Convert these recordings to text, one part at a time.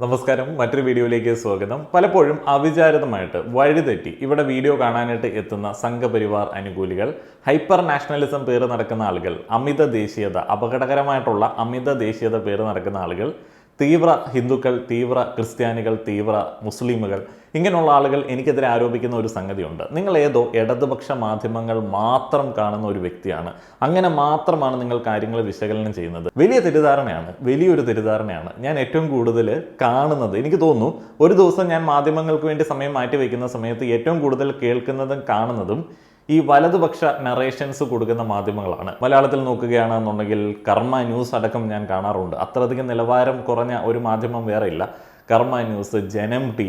നമസ്കാരം. മറ്റൊരു വീഡിയോയിലേക്ക് സ്വാഗതം. പലപ്പോഴും അവിചാരിതമായിട്ട് വഴിതെറ്റി ഇവിടെ വീഡിയോ കാണാനായിട്ട് എത്തുന്ന സംഘപരിവാർ അനുകൂലികൾ ഹൈപ്പർ നാഷണലിസം പേര് നടക്കുന്ന ആളുകൾ അമിത ദേശീയത അപകടകരമായിട്ടുള്ള അമിത ദേശീയത പേര് നടക്കുന്ന ആളുകൾ തീവ്ര ഹിന്ദുക്കൾ തീവ്ര ക്രിസ്ത്യാനികൾ തീവ്ര മുസ്ലിമുകൾ ഇങ്ങനെയുള്ള ആളുകൾ എനിക്കെതിരെ ആരോപിക്കുന്ന ഒരു സംഗതിയുണ്ട്. നിങ്ങൾ ഏതോ ഇടതുപക്ഷ മാധ്യമങ്ങൾ മാത്രം കാണുന്ന ഒരു വ്യക്തിയാണ്. അങ്ങനെ മാത്രമാണ് നിങ്ങൾ കാര്യങ്ങൾ വിശകലനം ചെയ്യുന്നത്. വലിയ തെറ്റിദ്ധാരണയാണ് വലിയൊരു തെറ്റിദ്ധാരണയാണ് ഞാൻ ഏറ്റവും കൂടുതൽ കാണുന്നത്. എനിക്ക് തോന്നുന്നു ഒരു ദിവസം ഞാൻ മാധ്യമങ്ങൾക്ക് വേണ്ടി സമയം മാറ്റി വയ്ക്കുന്ന സമയത്ത് ഏറ്റവും കൂടുതൽ കേൾക്കുന്നതും കാണുന്നതും ഈ വലതുപക്ഷ നറേഷൻസ് കൊടുക്കുന്ന മാധ്യമങ്ങളാണ്. മലയാളത്തിൽ നോക്കുകയാണെന്നുണ്ടെങ്കിൽ കർമ്മ ന്യൂസ് അടക്കം ഞാൻ കാണാറുണ്ട്. അത്രയധികം നിലവാരം കുറഞ്ഞ ഒരു മാധ്യമം വേറെ ഇല്ല Karma news Janam T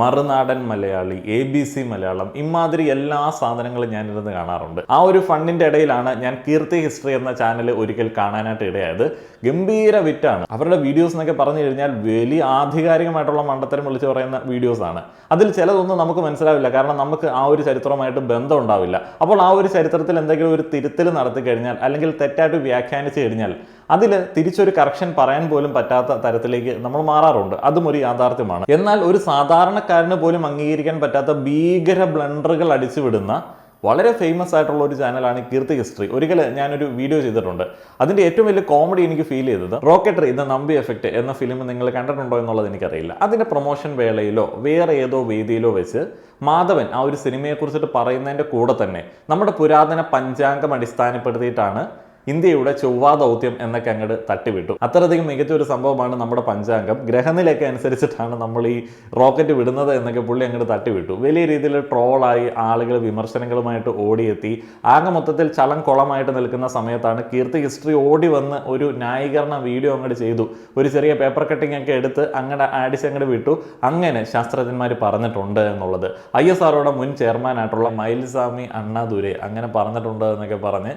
Marunadan Malayali A B C Malayalam ഇമാതിരി എല്ലാ സാധനങ്ങളും ഞാനിരുന്ന് കാണാറുണ്ട്. ആ ഒരു ഫണ്ടിന്റെ ഇടയിലാണ് ഞാൻ കീർത്തി ഹിസ്റ്ററി എന്ന ചാനൽ ഒരിക്കൽ കാണാനായിട്ട് ഇടയായത്. ഗംഭീര വിറ്റാണ്. അവരുടെ വീഡിയോസ് എന്നൊക്കെ പറഞ്ഞു കഴിഞ്ഞാൽ വലിയ ആധികാരികമായിട്ടുള്ള മണ്ടത്തരം വിളിച്ച് പറയുന്ന വീഡിയോസ് ആണ് അതിൽ ചിലതൊന്നും നമുക്ക് മനസ്സിലാവില്ല. കാരണം നമുക്ക് ആ ഒരു ചരിത്രവുമായിട്ട് ബന്ധം ഉണ്ടാവില്ല. അപ്പോൾ ആ ഒരു ചരിത്രത്തിൽ എന്തെങ്കിലും ഒരു തിരുത്തൽ നടത്തി കഴിഞ്ഞാൽ അല്ലെങ്കിൽ തെറ്റായിട്ട് വ്യാഖ്യാനിച്ചു കഴിഞ്ഞാൽ അതിൽ തിരിച്ചൊരു കറക്ഷൻ പറയാൻ പോലും പറ്റാത്ത തരത്തിലേക്ക് നമ്മൾ മാറാറുണ്ട്. അതും ഒരു യാഥാർത്ഥ്യമാണ്. എന്നാൽ ഒരു സാധാരണക്കാരന് പോലും അംഗീകരിക്കാൻ പറ്റാത്ത ഭീകര ബ്ലണ്ടറുകൾ അടിച്ചുവിടുന്ന വളരെ ഫേമസ് ആയിട്ടുള്ള ഒരു ചാനലാണ് കീർത്തി ഹിസ്റ്ററി ഒരിക്കൽ ഞാനൊരു വീഡിയോ ചെയ്തിട്ടുണ്ട്. അതിന്റെ ഏറ്റവും വലിയ കോമഡി എനിക്ക് ഫീൽ ചെയ്തത് റോക്കറ്ററി ദ നമ്പി എഫക്റ്റ് എന്ന ഫിലിം നിങ്ങൾ കണ്ടിട്ടുണ്ടോ എന്നുള്ളത് എനിക്കറിയില്ല. അതിന്റെ പ്രൊമോഷൻ വേളയിലോ വേറെ ഏതോ വേദിയിലോ വെച്ച് മാധവൻ ആ ഒരു സിനിമയെക്കുറിച്ചിട്ട് പറയുന്നതിന്റെ കൂടെ തന്നെ നമ്മുടെ പുരാതന പഞ്ചാംഗം അടിസ്ഥാനപ്പെടുത്തിയിട്ടാണ് ഇന്ത്യയുടെ ചൊവ്വാ ദൗത്യം എന്നൊക്കെ അങ്ങോട്ട് തട്ടിവിട്ടു. അത്രയധികം മികച്ച ഒരു സംഭവമാണ് നമ്മുടെ പഞ്ചാംഗം. ഗ്രഹനിലയൊക്കെ അനുസരിച്ചിട്ടാണ് നമ്മൾ ഈ റോക്കറ്റ് വിടുന്നത് എന്നൊക്കെ പുള്ളി അങ്ങോട്ട് തട്ടിവിട്ടു. വലിയ രീതിയിൽ ട്രോളായി ആളുകൾ വിമർശനങ്ങളുമായിട്ട് ഓടിയെത്തി. ആകെ മൊത്തത്തിൽ ചലം കുളമായിട്ട് നിൽക്കുന്ന സമയത്താണ് കീർത്തി ഹിസ്റ്ററി ഓടി വന്ന് ഒരു ന്യായീകരണ വീഡിയോ അങ്ങോട്ട് ചെയ്തു. ഒരു ചെറിയ പേപ്പർ കട്ടിംഗ് ഒക്കെ എടുത്ത് അങ്ങോട്ട് ആഡിസ് അങ്ങോട്ട് വിട്ടു. അങ്ങനെ ശാസ്ത്രജ്ഞന്മാർ പറഞ്ഞിട്ടുണ്ട് എന്നുള്ളത്. ഐ എസ് ആറോടെ മുൻ ചെയർമാനായിട്ടുള്ള മയിൽസ്വാമി അണ്ണാദുരെ അങ്ങനെ പറഞ്ഞിട്ടുണ്ട് എന്നൊക്കെ പറഞ്ഞ്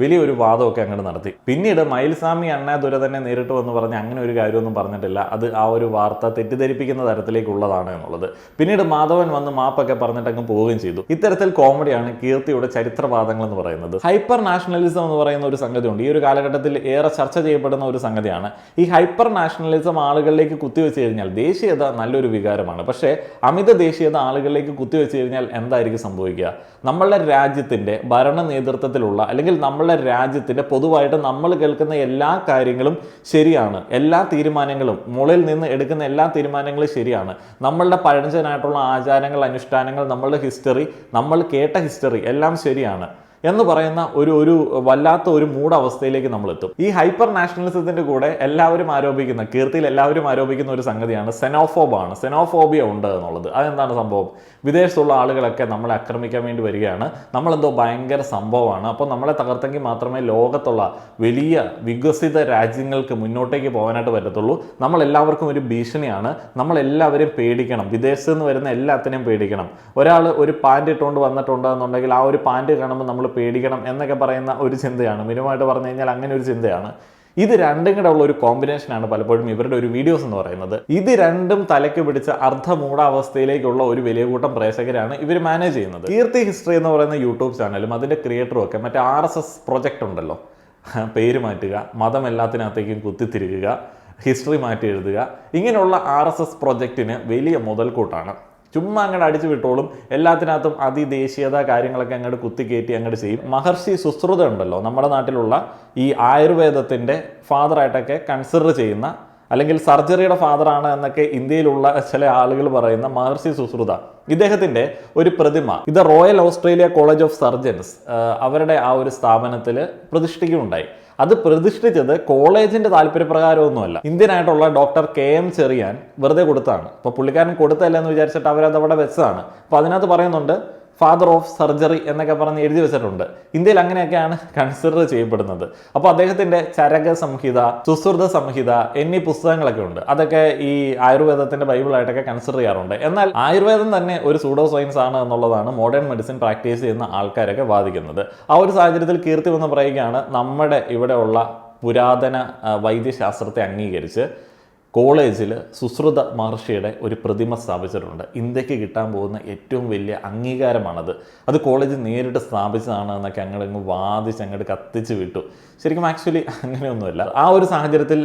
വലിയൊരു വാദമൊക്കെ അങ്ങോട്ട് നടത്തി. പിന്നീട് മയിൽസ്വാമി അണ്ണാദുര തന്നെ നേരിട്ട് വന്ന് പറഞ്ഞ് അങ്ങനെ ഒരു കാര്യമൊന്നും പറഞ്ഞിട്ടില്ല. അത് ആ ഒരു വാർത്ത തെറ്റിദ്ധരിപ്പിക്കുന്ന തരത്തിലേക്കുള്ളതാണ് എന്നുള്ളത്. പിന്നീട് മാധവൻ വന്ന് മാപ്പൊക്കെ പറഞ്ഞിട്ട് അങ്ങ് പോവുകയും ചെയ്തു. ഇത്തരത്തിൽ കോമഡിയാണ് കീർത്തിയുടെ ചരിത്രവാദങ്ങൾ എന്ന് പറയുന്നത്. ഹൈപ്പർ നാഷണലിസം എന്ന് പറയുന്ന ഒരു സംഗതിയുണ്ട്. ഈ ഒരു കാലഘട്ടത്തിൽ ഏറെ ചർച്ച ചെയ്യപ്പെടുന്ന ഒരു സംഗതിയാണ്. ഈ ഹൈപ്പർ നാഷണലിസം ആളുകളിലേക്ക് കുത്തിവെച്ച് കഴിഞ്ഞാൽ ദേശീയത നല്ലൊരു വികാരമാണ്. പക്ഷേ അമിത ദേശീയത ആളുകളിലേക്ക് കുത്തിവെച്ച് കഴിഞ്ഞാൽ എന്തായിരിക്കും സംഭവിക്കുക? നമ്മളുടെ രാജ്യത്തിന്റെ ഭരണ നേതൃത്വത്തിലുള്ള അല്ലെങ്കിൽ നമ്മളുടെ രാജ്യത്തിന്റെ പൊതുവായിട്ട് നമ്മൾ കേൾക്കുന്ന എല്ലാ കാര്യങ്ങളും ശരിയാണ്. എല്ലാ തീരുമാനങ്ങളും മുകളിൽ നിന്ന് എടുക്കുന്ന എല്ലാ തീരുമാനങ്ങളും ശരിയാണ്. നമ്മളുടെ പഴഞ്ചനായിട്ടുള്ള ആചാരങ്ങൾ അനുഷ്ഠാനങ്ങൾ നമ്മളുടെ ഹിസ്റ്ററി നമ്മൾ കേട്ട ഹിസ്റ്ററി എല്ലാം ശരിയാണ്. എന്ന് പറയുന്ന ഒരു ഒരു വല്ലാത്ത ഒരു മൂടവസ്ഥയിലേക്ക് നമ്മൾ എത്തും ഈ ഹൈപ്പർ നാഷണലിസത്തിന്റെ കൂടെ എല്ലാവരും ആരോപിക്കുന്ന കീർത്തിയിൽ എല്ലാവരും ആരോപിക്കുന്ന ഒരു സംഗതിയാണ് സെനോഫോബാണ്. സെനോഫോബിയ ഉണ്ട് എന്നുള്ളത്. അതെന്താണ് സംഭവം? വിദേശത്തുള്ള ആളുകളൊക്കെ നമ്മളെ ആക്രമിക്കാൻ വേണ്ടി വരികയാണ്. നമ്മളെന്തോ ഭയങ്കര സംഭവമാണ്. അപ്പോൾ നമ്മളെ തകർത്തെങ്കിൽ മാത്രമേ ലോകത്തുള്ള വലിയ വികസിത രാജ്യങ്ങൾക്ക് മുന്നോട്ടേക്ക് പോകാനായിട്ട് പറ്റത്തുള്ളൂ. നമ്മൾ എല്ലാവർക്കും ഒരു ഭീഷണിയാണ്. നമ്മൾ എല്ലാവരെയും പേടിക്കണം. വിദേശത്ത് നിന്ന് വരുന്ന എല്ലാത്തിനെയും പേടിക്കണം. ഒരാൾ ഒരു പാന്റ് ഇട്ടുകൊണ്ട് വന്നിട്ടുണ്ടെന്നുണ്ടെങ്കിൽ ആ ഒരു പാന്റ് കാണുമ്പോൾ നമ്മൾ പേടിക്കണം എന്നൊക്കെ പറയുന്ന ഒരു ചിന്തയാണ്. മിനിമമായിട്ട് പറഞ്ഞു കഴിഞ്ഞാൽ അങ്ങനെ ഒരു ചിന്തയാണ്. ഇത് രണ്ടും കൂടെ ഉള്ള ഒരു കോമ്പിനേഷനാണ് പലപ്പോഴും ഇവരുടെ ഒരു വീഡിയോസ് എന്ന് പറയുന്നത്. ഇത് രണ്ടും തലയ്ക്ക് പിടിച്ച അർദ്ധമൂടാവസ്ഥയിലേക്കുള്ള ഒരു വലിയ കൂട്ടം പ്രേക്ഷകരാണ് ഇവർ മാനേജ് ചെയ്യുന്നത്. കീർത്തി ഹിസ്റ്ററി എന്ന് പറയുന്ന യൂട്യൂബ് ചാനലും അതിന്റെ ക്രിയേറ്ററും ഒക്കെ മറ്റേ ആർ എസ് എസ് പ്രൊജക്ട് ഉണ്ടല്ലോ. പേര് മാറ്റുക മതം എല്ലാത്തിനകത്തേക്കും കുത്തിത്തിരിക്കുക ഹിസ്റ്ററി മാറ്റി എഴുതുക ഇങ്ങനെയുള്ള ആർ എസ് എസ് പ്രൊജക്റ്റിന് വലിയ മുതൽക്കൂട്ടാണ്. ചുമ്മാ അങ്ങോട്ട് അടിച്ചു വിട്ടോളും. എല്ലാത്തിനകത്തും അതിദേശീയത കാര്യങ്ങളൊക്കെ അങ്ങോട്ട് കുത്തിക്കയറ്റി അങ്ങോട്ട് ചെയ്യും. മഹർഷി സുശ്രുത ഉണ്ടല്ലോ നമ്മുടെ നാട്ടിലുള്ള ഈ ആയുർവേദത്തിന്റെ ഫാദറായിട്ടൊക്കെ കൺസിഡർ ചെയ്യുന്ന അല്ലെങ്കിൽ സർജറിയുടെ ഫാദറാണ് എന്നൊക്കെ ഇന്ത്യയിലുള്ള ചില ആളുകൾ പറയുന്ന മഹർഷി സുശ്രുത. ഇദ്ദേഹത്തിന്റെ ഒരു പ്രതിമ ഇത് royal Australia college of surgeons അവരുടെ ആ ഒരു സ്ഥാപനത്തിൽ പ്രതിഷ്ഠിക്കുകയുണ്ടായി. അത് പ്രതിഷ്ഠിച്ചത് കോളേജിന്റെ താല്പര്യപ്രകാരമൊന്നുമല്ല. ഇന്ത്യനായിട്ടുള്ള ഡോക്ടർ കെ എം ചെറിയാൻ വെറുതെ കൊടുത്താണ്. അപ്പോൾ പുള്ളിക്കാരൻ കൊടുത്തല്ല എന്ന് വിചാരിച്ചിട്ട് അവരത് അവിടെ വെച്ചതാണ്. അപ്പോൾ അതിനകത്ത് പറയുന്നുണ്ട് ഫാദർ ഓഫ് സർജറി എന്നൊക്കെ പറഞ്ഞ് എഴുതി വെച്ചിട്ടുണ്ട്. ഇന്ത്യയിൽ അങ്ങനെയൊക്കെയാണ് കൺസിഡർ ചെയ്യപ്പെടുന്നത്. അപ്പോൾ അദ്ദേഹത്തിന്റെ ചരക സംഹിത സുശ്രുത സംഹിത എന്നീ പുസ്തകങ്ങളൊക്കെ ഉണ്ട്. അതൊക്കെ ഈ ആയുർവേദത്തിന്റെ ബൈബിളായിട്ടൊക്കെ കൺസിഡർ ചെയ്യാറുണ്ട്. എന്നാൽ ആയുർവേദം തന്നെ ഒരു സൂഡോ സയൻസ് ആണ് എന്നുള്ളതാണ് മോഡേൺ മെഡിസിൻ പ്രാക്ടീസ് ചെയ്യുന്ന ആൾക്കാരൊക്കെ വാദിക്കുന്നത്. ആ ഒരു സാഹചര്യത്തിൽ കീർത്തി വന്ന് പറയുകയാണ് നമ്മുടെ ഇവിടെയുള്ള പുരാതന വൈദ്യശാസ്ത്രത്തെ അംഗീകരിച്ച് കോളേജിൽ സുശ്രുത മഹർഷിയുടെ ഒരു പ്രതിമ സ്ഥാപിച്ചിട്ടുണ്ട്. ഇന്ത്യയ്ക്ക് കിട്ടാൻ പോകുന്ന ഏറ്റവും വലിയ അംഗീകാരമാണത്. അത് കോളേജ് നേരിട്ട് സ്ഥാപിച്ചതാണ് എന്നൊക്കെ അങ്ങോട്ടങ്ങ് വാദിച്ച് അങ്ങോട്ട് കത്തിച്ച് വിട്ടു. ശരിക്കും ആക്ച്വലി അങ്ങനെയൊന്നുമില്ല. ആ ഒരു സാഹചര്യത്തിൽ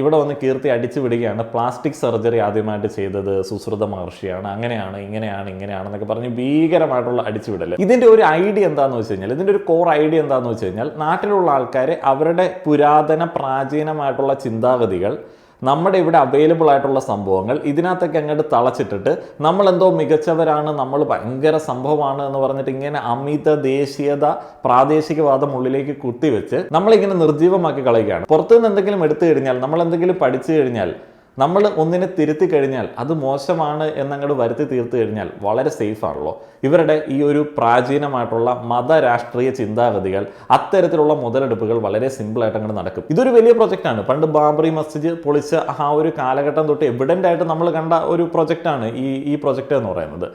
ഇവിടെ വന്ന് കീർത്തി അടിച്ചു വിടുകയാണ്. പ്ലാസ്റ്റിക് സർജറി ആദ്യമായിട്ട് ചെയ്തത് സുശ്രുത മഹർഷിയാണ്. അങ്ങനെയാണ് ഇങ്ങനെയാണ് ഇങ്ങനെയാണെന്നൊക്കെ പറഞ്ഞ് ഭീകരമായിട്ടുള്ള അടിച്ചുവിടൽ ഇതിന്റെ ഒരു ഐഡിയ എന്താണെന്ന് വെച്ച് കഴിഞ്ഞാൽ ഇതിന്റെ ഒരു കോർ ഐഡിയ എന്താണെന്ന് വെച്ച് കഴിഞ്ഞാൽ നാട്ടിലുള്ള ആൾക്കാരെ അവരുടെ പുരാതന പ്രാചീനമായിട്ടുള്ള ചിന്താഗതികൾ നമ്മുടെ ഇവിടെ അവൈലബിൾ ആയിട്ടുള്ള സംഭവങ്ങൾ ഇതിനകത്തൊക്കെ അങ്ങോട്ട് തളച്ചിട്ടിട്ട് നമ്മൾ എന്തോ മികച്ചവരാണ് നമ്മൾ ഭയങ്കര സംഭവമാണ് എന്ന് പറഞ്ഞിട്ട് ഇങ്ങനെ അമിത ദേശീയത പ്രാദേശികവാദം ഉള്ളിലേക്ക് കുത്തിവെച്ച് നമ്മളിങ്ങനെ നിർജീവമാക്കി കളയുകയാണ്. പുറത്തുനിന്ന് എന്തെങ്കിലും എടുത്തു കഴിഞ്ഞാൽ നമ്മൾ എന്തെങ്കിലും പഠിച്ചു കഴിഞ്ഞാൽ നമ്മൾ ഒന്നിനെ തിരുത്തി കഴിഞ്ഞാൽ അത് മോശമാണ് എന്നങ്ങോട്ട് വരുത്തി തീർത്തു കഴിഞ്ഞാൽ വളരെ സേഫ് ആണല്ലോ. ഇവരുടെ ഈ ഒരു പ്രാചീനമായിട്ടുള്ള മതരാഷ്ട്രീയ ചിന്താഗതികൾ അത്തരത്തിലുള്ള മുതലെടുപ്പുകൾ വളരെ സിമ്പിളായിട്ട് അങ്ങോട്ട് നടക്കും. ഇതൊരു വലിയ പ്രൊജക്റ്റാണ് പണ്ട് ബാബറി മസ്ജിദ് പൊളിച്ച ആ ഒരു കാലഘട്ടം തൊട്ട് എവിഡന്റ് ആയിട്ട് നമ്മൾ കണ്ട ഒരു പ്രൊജക്റ്റാണ് ഈ ഈ പ്രൊജക്റ്റ് എന്ന് പറയുന്നത്.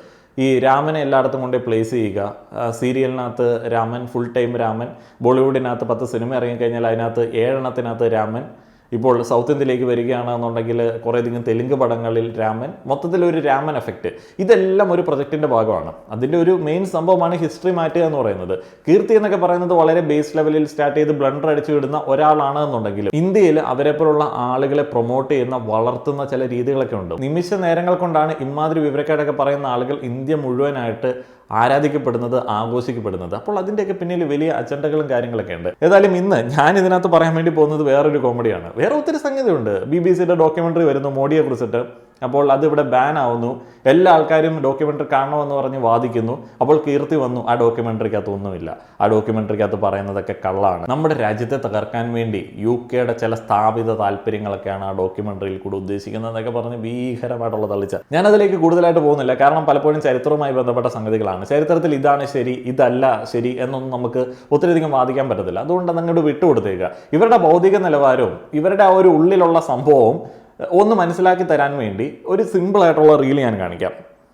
ഈ രാമനെ എല്ലായിടത്തും കൊണ്ട് പ്ലേസ് ചെയ്യുക. സീരിയലിനകത്ത് രാമൻ ഫുൾ ടൈം രാമൻ ബോളിവുഡിനകത്ത് പത്ത് സിനിമ ഇറങ്ങിക്കഴിഞ്ഞാൽ അതിനകത്ത് ഏഴെണ്ണത്തിനകത്ത് രാമൻ ഇപ്പോൾ സൗത്ത് ഇന്ത്യയിലേക്ക് വരികയാണെന്നുണ്ടെങ്കിൽ കുറേയധികം തെലുങ്ക് പടങ്ങളിൽ രാമൻ മൊത്തത്തിൽ ഒരു രാമൻ എഫക്റ്റ് ഇതെല്ലാം ഒരു പ്രൊജക്റ്റിന്റെ ഭാഗമാണ്. അതിന്റെ ഒരു മെയിൻ സംഭവമാണ് ഹിസ്റ്ററി മാറ്റുക എന്ന് പറയുന്നത്. കീർത്തി എന്നൊക്കെ പറയുന്നത് വളരെ ബേസ് ലെവലിൽ സ്റ്റാർട്ട് ചെയ്ത് ബ്ലണ്ടർ അടിച്ചു വിടുന്ന ഒരാളാണ് എന്നുണ്ടെങ്കിൽ ഇന്ത്യയിൽ അവരെപ്പോലുള്ള ആളുകളെ പ്രൊമോട്ട് ചെയ്യുന്ന വളർത്തുന്ന ചില രീതികളൊക്കെ ഉണ്ട്. നിമിഷ നേരങ്ങൾ കൊണ്ടാണ് ഇമാതിരി വിവരക്കേടൊക്കെ പറയുന്ന ആളുകൾ ഇന്ത്യ മുഴുവനായിട്ട് ആരാധിക്കപ്പെടുന്നത് ആഘോഷിക്കപ്പെടുന്നത്. അപ്പോൾ അതിന്റെയൊക്കെ പിന്നിൽ വലിയ അജണ്ടകളും കാര്യങ്ങളൊക്കെ ഉണ്ട്. ഏതായാലും ഇന്ന് ഞാൻ ഇതിനകത്ത് പറയാൻ വേണ്ടി പോകുന്നത് വേറൊരു കോമഡിയാണ് വേറെ ഒത്തിരി സംഗതിയുണ്ട്. ബി ബി സിയുടെ ഡോക്യുമെന്ററി വരുന്നു മോഡിയെ കുറിച്ചിട്ട്. അപ്പോൾ അത് ഇവിടെ ബാൻ ആവുന്നു. എല്ലാ ആൾക്കാരും ഡോക്യുമെന്ററി കാണണമെന്ന് പറഞ്ഞ് വാദിക്കുന്നു. അപ്പോൾ കീർത്തി വന്നു ആ ഡോക്യുമെന്ററിക്കകത്ത് ഒന്നുമില്ല. ആ ഡോക്യുമെന്ററിക്കകത്ത് പറയുന്നതൊക്കെ കള്ളാണ്. നമ്മുടെ രാജ്യത്തെ തകർക്കാൻ വേണ്ടി യു കെയുടെ ചില സ്ഥാപിത താല്പര്യങ്ങളൊക്കെയാണ് ആ ഡോക്യുമെന്ററിയിൽ കൂടെ ഉദ്ദേശിക്കുന്നത് എന്നൊക്കെ പറഞ്ഞ് ഭീകരമായിട്ടുള്ള തള്ളിച്ച. ഞാനതിലേക്ക് കൂടുതലായിട്ട് പോകുന്നില്ല. കാരണം പലപ്പോഴും ചരിത്രവുമായി ബന്ധപ്പെട്ട സംഗതികളാണ്. ചരിത്രത്തിൽ ഇതാണ് ശരി ഇതല്ല ശരി എന്നൊന്നും നമുക്ക് ഒത്തിരിയധികം വാദിക്കാൻ പറ്റത്തില്ല. അതുകൊണ്ട് അതങ്ങോട്ട് വിട്ടുകൊടുത്തേക്കുക ഇവരുടെ ഭൗതിക നിലവാരവും ഇവരുടെ ആ ഒരു ഉള്ളിലുള്ള സംഭവവും ഒന്ന് മനസ്സിലാക്കി തരാൻ വേണ്ടി ഒരു സിമ്പിളായിട്ടുള്ള റീൽ ഞാൻ കാണിക്കാം.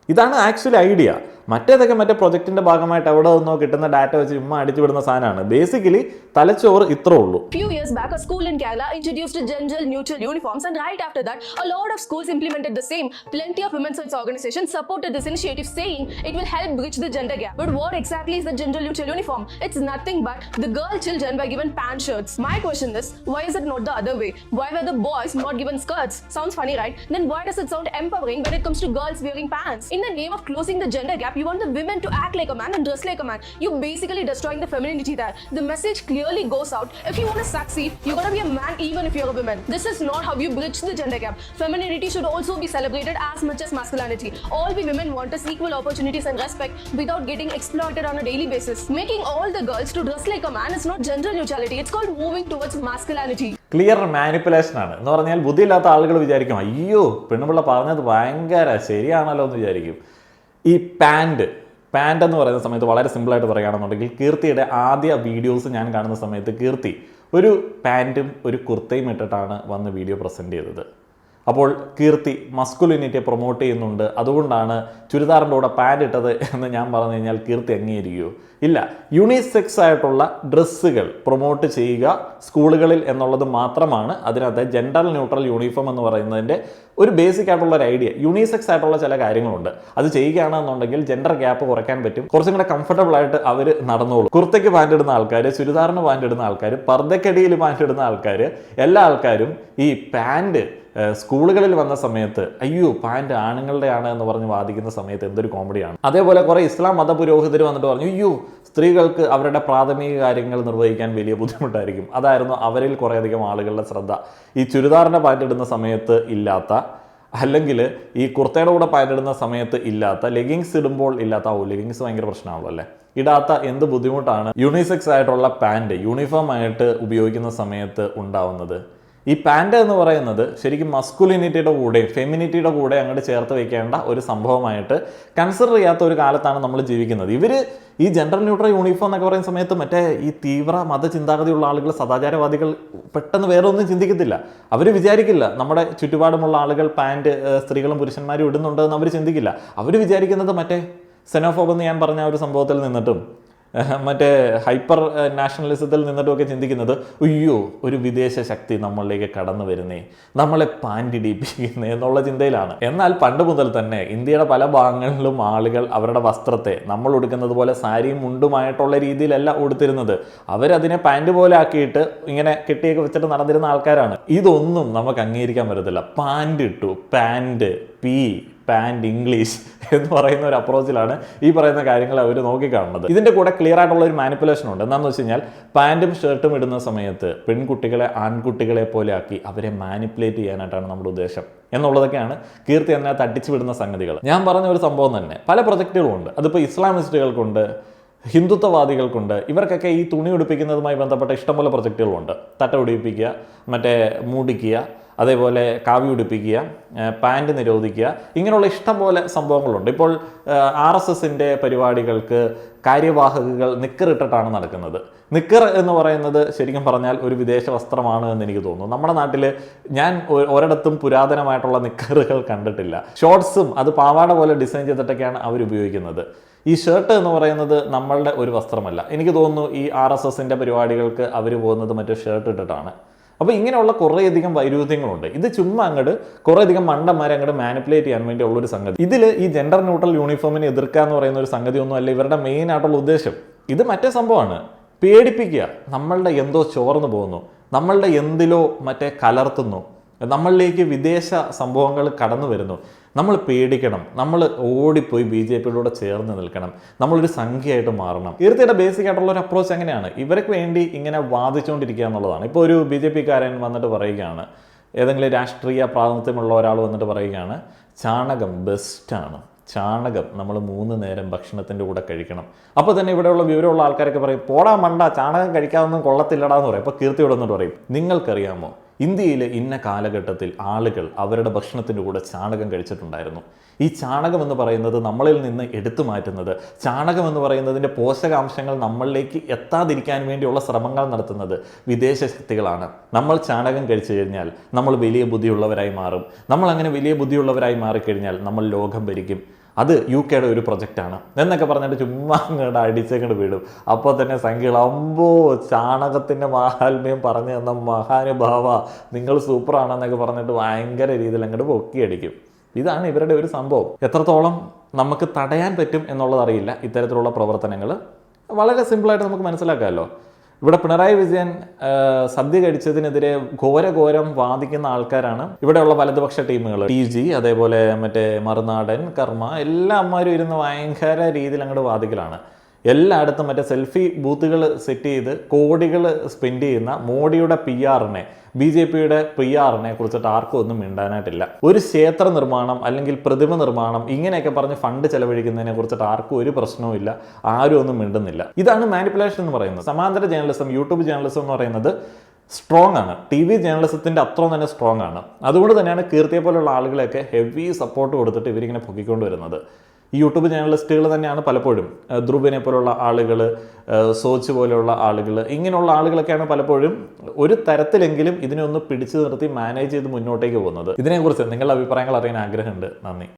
ഇതാണ് ആക്ച്വലി ഐഡിയ മറ്റേതൊക്കെ മറ്റേ പ്രൊജക്ടിന്റെ ഭാഗമായിട്ട് എവിടെ നിന്നോ കിട്ടുന്ന ഡാറ്റ വെച്ച് ഉമ്മ അടിച്ചു വിടുന്ന സാധനമാണ് ബേസിക്കലി തലച്ചോറ് ഇത്രേ ഉള്ളൂ Few years back, a school in Kerala introduced gender neutral uniforms, and right after that, a lot of schools implemented the same. Plenty of women's rights organizations supported this initiative, saying it will help bridge the gender gap. But what exactly is the gender neutral uniform? It's nothing but the girl children were given pant shirts. My question is, why is it not the other way? Why were the boys not given skirts? Sounds funny, right? Then why does it sound empowering when it comes to girls wearing pants? In the name of closing the gender gap, you want the women to act like a man and dress like a man. You basically destroying the femininity there. The message clearly goes out. If you want to succeed, you gotta be a man even if you're a woman. This is not how you bridge the gender gap. Femininity should also be celebrated as much as masculinity. All we women want is equal opportunities and respect without getting exploited on a daily basis. Making all the girls to dress like a man is not gender neutrality. It's called moving towards masculinity. Clear manipulation ആണ് എന്ന് പറഞ്ഞാൽ ബുദ്ധിയില്ലാത്ത ആളുകൾ വിചാരിക്കും അയ്യോ പെണ്ണുപിള്ള പറഞ്ഞത് ഭയങ്കര ശരിയാണല്ലോ എന്ന് വിചാരിക്കും ഈ പാന്റ് പാന്റ് എന്ന് പറയുന്ന സമയത്ത് വളരെ സിമ്പിളായിട്ട് പറയുകയാണെന്നുണ്ടെങ്കിൽ കീർത്തിയുടെ ആദ്യ വീഡിയോസ് ഞാൻ കാണുന്ന സമയത്ത് കീർത്തി ഒരു പാന്റും ഒരു കുർത്തയും ഇട്ടിട്ടാണ് വന്ന് വീഡിയോ പ്രസന്റ് ചെയ്തത്. അപ്പോൾ കീർത്തി മസ്കുലിനിറ്റിയെ പ്രൊമോട്ട് ചെയ്യുന്നുണ്ട്. അതുകൊണ്ടാണ് ചുരിദാറിന്റെ കൂടെ പാന്റ് ഇട്ടത് എന്ന് ഞാൻ പറഞ്ഞു കഴിഞ്ഞാൽ കീർത്തി അംഗീകരിക്കുമോ ഇല്ല. യൂണിസെക്സ് ആയിട്ടുള്ള ഡ്രസ്സുകൾ പ്രൊമോട്ട് ചെയ്യുക സ്കൂളുകളിൽ എന്നുള്ളത് മാത്രമാണ്. അതിനകത്ത് ജെൻഡർ ന്യൂട്രൽ യൂണിഫോം എന്ന് പറയുന്നതിന്റെ ഒരു ബേസിക് ആയിട്ടുള്ള ഒരു ഐഡിയ യൂണിസെക്സ് ആയിട്ടുള്ള ചില കാര്യങ്ങളുണ്ട്. അത് ചെയ്യുകയാണെന്നുണ്ടെങ്കിൽ ജെൻഡർ ഗ്യാപ്പ് കുറയ്ക്കാൻ പറ്റും. കുറച്ചും കൂടെ കംഫർട്ടബിൾ ആയിട്ട് അവർ നടന്നോളും. കുർത്തയ്ക്ക് പാന്റ് ഇടുന്ന ആൾക്കാർ ചുരിദാറിന് പാന്റ് ഇടുന്ന ആൾക്കാർ പർദ്ദക്കടിയിൽ പാന്റ് ഇടുന്ന ആൾക്കാർ എല്ലാ ആൾക്കാരും ഈ പാന്റ് സ്കൂളുകളിൽ വന്ന സമയത്ത് അയ്യോ പാന്റ് ആണുങ്ങളുടെയാണ് എന്ന് പറഞ്ഞ് വാദിക്കുന്ന സമയത്ത് എന്തൊരു കോമഡിയാണ് അതേപോലെ കുറേ ഇസ്ലാം മത പുരോഹിതർ വന്നിട്ട് പറഞ്ഞു അയ്യോ സ്ത്രീകൾക്ക് അവരുടെ പ്രാഥമിക കാര്യങ്ങൾ നിർവഹിക്കാൻ വലിയ ബുദ്ധിമുട്ടായിരിക്കും. അതായിരുന്നു അവരിൽ കുറേയധികം ആളുകളുടെ ശ്രദ്ധ. ഈ ചുരിദാറിന്റെ പാന്റ് ഇടുന്ന സമയത്ത് ഇല്ലാത്ത അല്ലെങ്കിൽ ഈ കുർത്തയുടെ കൂടെ പാന്റിടുന്ന സമയത്ത് ഇല്ലാത്ത ലെഗിങ്സ് ഇടുമ്പോൾ ഇല്ലാത്ത ഓ ലെഗിങ്സ് ഭയങ്കര പ്രശ്നമാണല്ലോ അല്ലേ? ഇടാത്ത എന്ത് ബുദ്ധിമുട്ടാണ് യൂണിസെക്സ് ആയിട്ടുള്ള പാന്റ് യൂണിഫോം ആയിട്ട് ഉപയോഗിക്കുന്ന സമയത്ത് ഉണ്ടാവുന്നത്? ഈ പാന്റ് എന്ന് പറയുന്നത് ശരിക്കും മസ്കുലിനിറ്റിയുടെ കൂടെ ഫെമിനിറ്റിയുടെ കൂടെ അങ്ങോട്ട് ചേർത്ത് വെക്കേണ്ട ഒരു സംഭവമായിട്ട് കൺസിഡർ ചെയ്യാത്ത ഒരു കാലത്താണ് നമ്മൾ ജീവിക്കുന്നത്. ഇവർ ഈ ജെൻഡർ ന്യൂട്രൽ യൂണിഫോം എന്നൊക്കെ പറയുന്ന സമയത്ത് മറ്റേ ഈ തീവ്ര മതചിന്താഗതിയുള്ള ആളുകൾ സദാചാരവാദികൾ പെട്ടെന്ന് വേറെ ഒന്നും ചിന്തിക്കത്തില്ല. അവർ വിചാരിക്കില്ല നമ്മുടെ ചുറ്റുപാടുമുള്ള ആളുകൾ പാന്റ് സ്ത്രീകളും പുരുഷന്മാരും ഇടുന്നുണ്ടെന്ന് അവർ ചിന്തിക്കില്ല. അവർ വിചാരിക്കുന്നത് മറ്റേ സെനോഫോബ് എന്ന് ഞാൻ പറഞ്ഞ ഒരു സംഭവത്തിൽ നിന്നിട്ടും മറ്റേ ഹൈപ്പർ നാഷണലിസത്തിൽ നിന്നിട്ടുമൊക്കെ ചിന്തിക്കുന്നത് അയ്യോ ഒരു വിദേശ ശക്തി നമ്മളിലേക്ക് കടന്നു വരുന്നേ നമ്മളെ പാൻഡിടിപ്പിക്കുന്നേ എന്നുള്ള ചിന്തയിലാണ്. എന്നാൽ പണ്ട് മുതൽ തന്നെ ഇന്ത്യയുടെ പല ഭാഗങ്ങളിലും ആളുകൾ അവരുടെ വസ്ത്രത്തെ നമ്മൾ ഉടുക്കുന്നത് പോലെ സാരിയും മുണ്ടുമായിട്ടുള്ള രീതിയിലല്ല ഉടുത്തിരുന്നത്. അവരതിനെ പാന്റ് പോലെ ആക്കിയിട്ട് ഇങ്ങനെ കെട്ടിയൊക്കെ വെച്ചിട്ട് നടന്നിരുന്ന ആൾക്കാരാണ്. ഇതൊന്നും നമുക്ക് അംഗീകരിക്കാൻ പറ്റത്തില്ല. പാന്റ് ഇട്ടു പാന്റ് പി പാന്റ് ഇംഗ്ലീഷ് എന്ന് പറയുന്ന ഒരു അപ്രോച്ചിലാണ് ഈ പറയുന്ന കാര്യങ്ങൾ അവർ നോക്കിക്കാണുന്നത്. ഇതിന്റെ കൂടെ ക്ലിയർ ആയിട്ടുള്ള ഒരു മാനിപ്പുലേഷൻ ഉണ്ട്. എന്താണെന്ന് വെച്ച് കഴിഞ്ഞാൽ പാന്റും ഷർട്ടും ഇടുന്ന സമയത്ത് പെൺകുട്ടികളെ ആൺകുട്ടികളെ പോലെ ആക്കി അവരെ മാനിപ്പുലേറ്റ് ചെയ്യാനായിട്ടാണ് നമ്മുടെ ഉദ്ദേശം. എന്നുള്ളതൊക്കെയാണ് കീർത്തി അതിനകത്ത് അടിച്ചു വിടുന്ന സംഗതികൾ. ഞാൻ പറഞ്ഞ ഒരു സംഭവം തന്നെ. പല പ്രൊജക്റ്റുകളും ഉണ്ട്. അതിപ്പോൾ ഇസ്ലാമിസ്റ്റുകൾക്കുണ്ട് ഹിന്ദുത്വവാദികൾക്കുണ്ട്. ഇവർക്കൊക്കെ ഈ തുണി ഉടുപ്പിക്കുന്നതുമായി ബന്ധപ്പെട്ട ഇഷ്ടംപോലെ പ്രൊജക്റ്റുകളുണ്ട് തട്ട ഉടിപ്പിക്കുക മറ്റേ മൂടിക്കുക അതേപോലെ കാവി ഉടുപ്പിക്കുക പാന്റ് നിരോധിക്കുക ഇങ്ങനെയുള്ള ഇഷ്ടംപോലെ സംഭവങ്ങളുണ്ട്. ഇപ്പോൾ ആർ എസ് എസിന്റെ പരിപാടികൾക്ക് കാര്യവാഹകകൾ നിക്കറിട്ടിട്ടാണ് നടക്കുന്നത്. നിക്കർ എന്ന് പറയുന്നത് ശരിക്കും പറഞ്ഞാൽ ഒരു വിദേശ വസ്ത്രമാണ് എന്ന് എനിക്ക് തോന്നുന്നു. നമ്മുടെ നാട്ടിൽ ഞാൻ ഒരിടത്തും പുരാതനമായിട്ടുള്ള നിക്കറുകൾ കണ്ടിട്ടില്ല. ഷോർട്സും അത് പാവാട പോലെ ഡിസൈൻ ചെയ്തിട്ടൊക്കെയാണ് അവർ ഉപയോഗിക്കുന്നത്. ഈ ഷർട്ട് എന്ന് പറയുന്നത് നമ്മളുടെ ഒരു വസ്ത്രമല്ല. എനിക്ക് തോന്നുന്നു ഈ ആർ എസ് എസിന്റെ പരിപാടികൾക്ക് അവർ പോകുന്നത് മറ്റേ ഷർട്ട് ഇട്ടിട്ടാണ്. അപ്പോൾ ഇങ്ങനെയുള്ള കുറേയധികം വൈരുദ്ധ്യങ്ങളുണ്ട്. ഇത് ചുമ്മാ അങ്ങോട്ട് കുറേയധികം മണ്ടന്മാരെ അങ്ങോട്ട് മാനിപ്പുലേറ്റ് ചെയ്യാൻ വേണ്ടി ഉള്ളൊരു സംഗതി. ഇതിൽ ഈ ജെൻഡർ ന്യൂട്രൽ യൂണിഫോമിനെ എതിർക്കുക എന്ന് പറയുന്ന ഒരു സംഗതി ഒന്നും അല്ല ഇവരുടെ മെയിൻ ആയിട്ടുള്ള ഉദ്ദേശം. ഇത് മറ്റേ സംഭവമാണ്. പേടിപ്പിക്കുക. നമ്മളുടെ എന്തോ ചോർന്നു പോകുന്നു. നമ്മളുടെ എന്തിലോ മറ്റേ കലർത്തുന്നു. നമ്മളിലേക്ക് വിദേശ സംഭവങ്ങൾ കടന്നു വരുന്നു. നമ്മൾ പേടിക്കണം. നമ്മൾ ഓടിപ്പോയി ബി ജെ പിയിലൂടെ ചേർന്ന് നിൽക്കണം. നമ്മളൊരു സംഖ്യയായിട്ട് മാറണം. കീർത്തിയുടെ ബേസിക് ആയിട്ടുള്ള ഒരു അപ്രോച്ച് എങ്ങനെയാണ്? ഇവർക്ക് വേണ്ടി ഇങ്ങനെ വാദിച്ചുകൊണ്ടിരിക്കുക എന്നുള്ളതാണ്. ഇപ്പോൾ ഒരു ബി ജെ പിക്കാരൻ വന്നിട്ട് പറയുകയാണ്. ഏതെങ്കിലും രാഷ്ട്രീയ പ്രാതിനിധ്യമുള്ള ഒരാൾ വന്നിട്ട് പറയുകയാണ്. ചാണകം ബെസ്റ്റാണ് ചാണകം നമ്മൾ മൂന്ന് നേരം ഭക്ഷണത്തിന്റെ കൂടെ കഴിക്കണം. അപ്പോൾ തന്നെ ഇവിടെയുള്ള വിവരമുള്ള ആൾക്കാരൊക്കെ പറയും പോടാ മണ്ട ചാണകം കഴിക്കാതൊന്നും കൊള്ളത്തില്ലടാ എന്ന് പറയും. അപ്പോൾ കീർത്തി വന്നിട്ട് പറയും നിങ്ങൾക്കറിയാമോ? ഇന്ത്യയിലെ ഇന്ന കാലഘട്ടത്തിൽ ആളുകൾ അവരുടെ ഭക്ഷണത്തിന്റെ കൂടെ ചാണകം കഴിച്ചിട്ടുണ്ടായിരുന്നു. ഈ ചാണകം എന്ന് പറയുന്നത് നമ്മളിൽ നിന്ന് എടുത്തു മാറ്റുന്നത് ചാണകം എന്ന് പറയുന്നതിന്റെ പോഷകാംശങ്ങൾ നമ്മളിലേക്ക് എത്താതിരിക്കാൻ വേണ്ടിയുള്ള ശ്രമങ്ങൾ നടത്തുന്നത് വിദേശ ശക്തികളാണ്. നമ്മൾ ചാണകം കഴിച്ചു കഴിഞ്ഞാൽ നമ്മൾ വലിയ ബുദ്ധിയുള്ളവരായി മാറും. നമ്മൾ അങ്ങനെ വലിയ ബുദ്ധിയുള്ളവരായി മാറിക്കഴിഞ്ഞാൽ നമ്മൾ ലോകം ഭരിക്കും. അത് യു കെയുടെ ഒരു പ്രൊജക്റ്റാണ്. എന്നൊക്കെ പറഞ്ഞിട്ട് ചുമ്മാ അങ്ങോട്ട് അടിച്ചങ്ങോട്ട് വീടും. അപ്പോൾ തന്നെ സംഖ്യകൾ അമ്പോ ചാണകത്തിന്റെ മാഹാത്മ്യം പറഞ്ഞു തന്ന മഹാനുഭാവ നിങ്ങൾ സൂപ്പറാണെന്നൊക്കെ പറഞ്ഞിട്ട് ഭയങ്കര രീതിയിൽ അങ്ങോട്ട് പൊക്കിയടിക്കും. ഇതാണ് ഇവരുടെ ഒരു സംഭവം. എത്രത്തോളം നമുക്ക് തടയാൻ പറ്റും എന്നുള്ളതറിയില്ല ഇത്തരത്തിലുള്ള പ്രവർത്തനങ്ങൾ വളരെ സിമ്പിളായിട്ട് നമുക്ക് മനസ്സിലാക്കാമല്ലോ. ഇവിടെ പിണറായി വിജയൻ സദ്യ കഴിച്ചതിനെതിരെ ഘോരഘോരം വാദിക്കുന്ന ആൾക്കാരാണ്. ഇവിടെയുള്ള വലതുപക്ഷ ടീമുകൾ ടി ജി അതേപോലെ മറ്റേ മറുനാടൻ കർമ്മ എല്ലാ അമ്മമാരും ഇരുന്ന് ഭയങ്കര രീതിയിൽ അങ്ങോട്ട് വാദിക്കലാണ്. എല്ലായിടത്തും മറ്റേ സെൽഫി ബൂത്തുകൾ സെറ്റ് ചെയ്ത് കോടികൾ സ്പെൻഡ് ചെയ്യുന്ന മോഡിയുടെ പി ആറിനെ ബി ജെ പിയുടെ പി ആറിനെ കുറിച്ചിട്ട് ആർക്കും ഒന്നും മിണ്ടാനായിട്ടില്ല. ഒരു ക്ഷേത്ര നിർമ്മാണം അല്ലെങ്കിൽ പ്രതിമ നിർമ്മാണം ഇങ്ങനെയൊക്കെ പറഞ്ഞ് ഫണ്ട് ചെലവഴിക്കുന്നതിനെ കുറിച്ചിട്ട് ആർക്കും ഒരു പ്രശ്നവും ഇല്ല. ആരും ഒന്നും മിണ്ടുന്നില്ല. ഇതാണ് മാനിപ്പുലേഷൻ എന്ന് പറയുന്നത്. സമാന്തര ജേർണലിസം യൂട്യൂബ് ജേർണലിസം എന്ന് പറയുന്നത് സ്ട്രോങ് ആണ്. ടി വി ജേർണലിസത്തിന്റെ അത്രയും തന്നെ സ്ട്രോങ് ആണ്. അതുകൊണ്ട് തന്നെയാണ് കീർത്തിയെ പോലുള്ള ആളുകളെയൊക്കെ ഹെവി സപ്പോർട്ട് കൊടുത്തിട്ട് ഇവരിങ്ങനെ പൊക്കിക്കൊണ്ട് വരുന്നത് ഈ യൂട്യൂബ് ജേർണലിസ്റ്റുകൾ തന്നെയാണ് പലപ്പോഴും. ധ്രുവിനെ പോലുള്ള ആളുകൾ സോച്ച് പോലെയുള്ള ആളുകൾ ഇങ്ങനെയുള്ള ആളുകളൊക്കെയാണ് പലപ്പോഴും ഒരു തരത്തിലെങ്കിലും ഇതിനെ ഒന്ന് പിടിച്ചു നിർത്തി മാനേജ് ചെയ്ത് മുന്നോട്ടേക്ക് പോകുന്നത്. ഇതിനെക്കുറിച്ച് നിങ്ങളുടെ അഭിപ്രായങ്ങൾ അറിയാൻ ആഗ്രഹമുണ്ട്. നന്ദി.